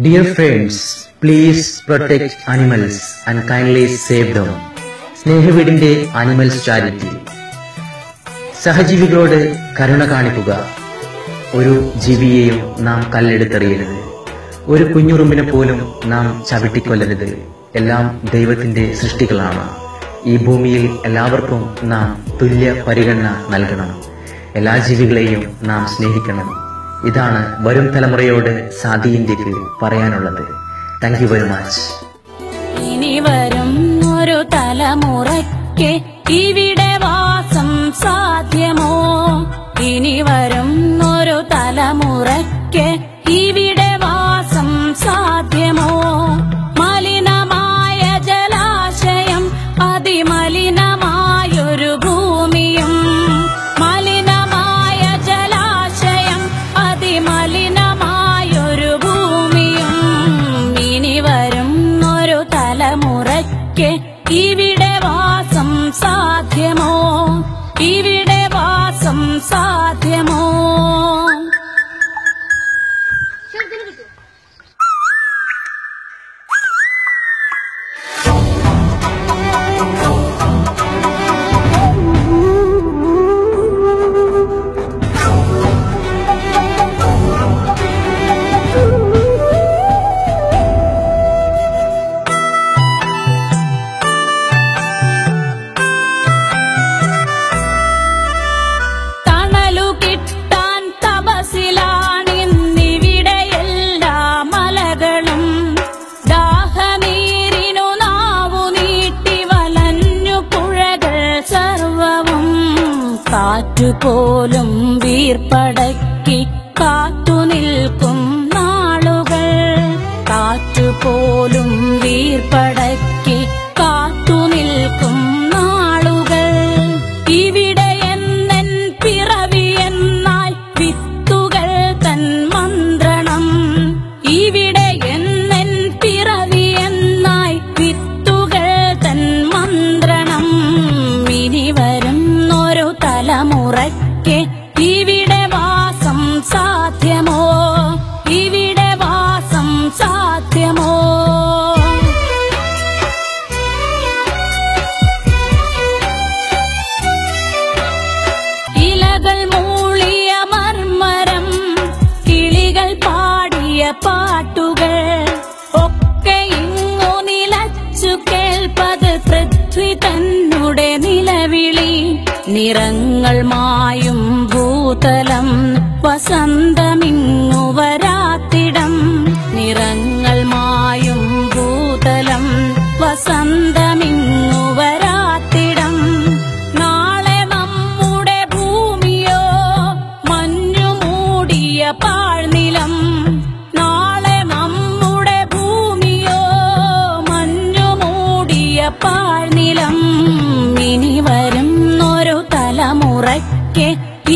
Dear friends, please protect animals and kindly save them. സ്നേഹവീടിന്റെ animals charity സഹജീവികളോട് കരുണ കാണിക്കുക. ഒരു ജീവിയെയും നാം കല്ലെടുത്തെറിയരുത്. ഒരു കുഞ്ഞുറുമ്പിനെ പോലും നാം ചവിട്ടിക്കൊല്ലരുത്. എല്ലാം ദൈവത്തിന്റെ സൃഷ്ടികളാണ്. ഈ ഭൂമിയിൽ എല്ലാവർക്കും നാം തുല്യ പരിഗണന നൽകണം. എല്ലാ ജീവികളെയും നാം സ്നേഹിക്കണം. ഇതാണ് വരും തലമുറയോട് സാദി ഇന്ത്യയ്ക്ക് പറയാനുള്ളത്. താങ്ക് യു വെരി മച്ച് ഇനി വരും ഒരു തലമുറയ്ക്ക് ഇവിടെ വാസം സാധ്യമോ തലമുറയ്ക്ക് ഇവിടെ വാസം സാധ്യമോ? ഇവിടെ വാസം സാധ്യമോ കാറ്റുപോലും വീർപ്പടക്കി കാത്തു നിൽക്കും നാളുകൾ കാറ്റുപോലും വീർപ്പടക്കി കാത്തു നിൽക്കും നിറങ്ങൾ മായും ഭൂതലം വസന്തമിങ്ങു വരാത്തിടം. നിറങ്ങൾ മായും ഭൂതലം വസന്തമിങ്ങു വരാത്തിടം. നാളെ നമ്മുടെ ഭൂമിയോ മഞ്ഞു മൂടിയ പാഴ്നിലം തലമുറയ്ക്ക്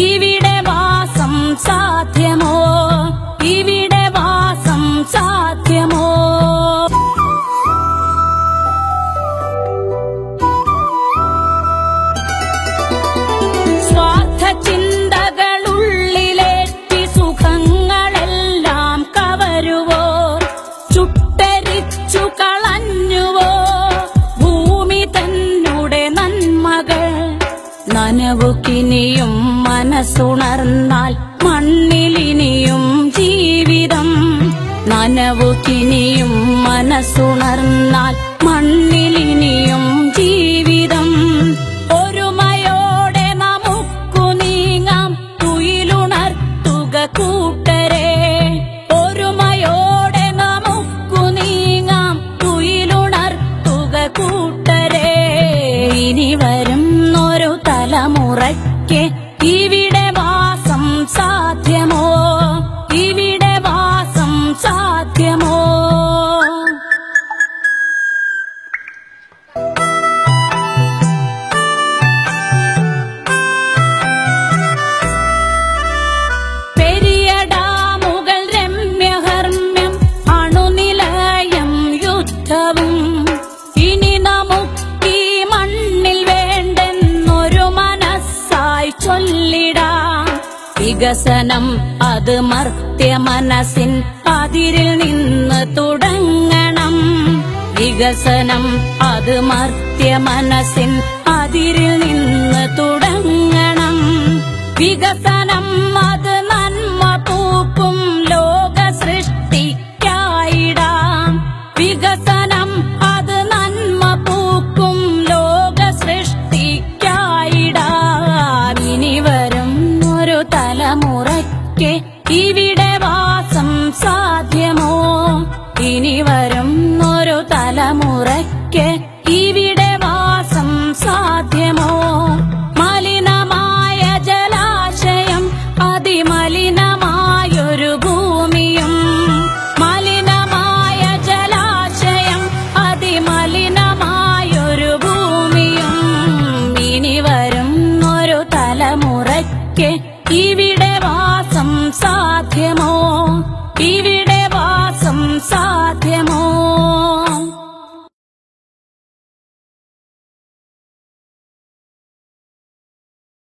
ഇവിടെ വാസം സാധ്യമോ ഇവിടെ വാസം സാധ്യമോ നനവുകിനിയും മനസ്സുണർന്നാൽ മണ്ണിലിനിയും ജീവിതം നനവുകിനിയും മനസ്സുണർന്നാൽ മണ്ണിലിനിയും ജീവിതം. ഒരുമയോടെ നമുക്കു നീങ്ങാം തുയിലുണർത്തുക കൂട്ടരെ. ഒരുമയോടെ നമുക്കു നീങ്ങാം തുയിലുണർത്തുക കൂട്ടരെ. ഇനി വരുന്നൊരു തലമുറയ്ക്ക് ഇവിടെ വാസം വികസനം അത് മർത്യ മനസ്സിൻ അതിരിൽ നിന്ന് തുടങ്ങണം. വികസനം അത് മർത്യ മനസ്സിൻ അതിരിൽ നിന്ന് തുടങ്ങണം. വികസനം അത് നന്മ പൂക്കും ലോക സൃഷ്ടിക്കായിടാം തലമുറയ്ക്ക് ഇവിടെ വാസം സാധ്യമോ? ഇനി വരും ഒരു തലമുറയ്ക്ക് ഇവിടെ വാസം സാധ്യമോ? മലിനമായ ജലാശയം അതിമലിനമായൊരു ഭൂമിയും മലിനമായ ജലാശയം അതിമലിനമായൊരു ഭൂമിയും. ഇനി വരും ഒരു തലമുറയ്ക്ക് സാധ്യമോ? ഇവിടെ വാസം സാധ്യമോ?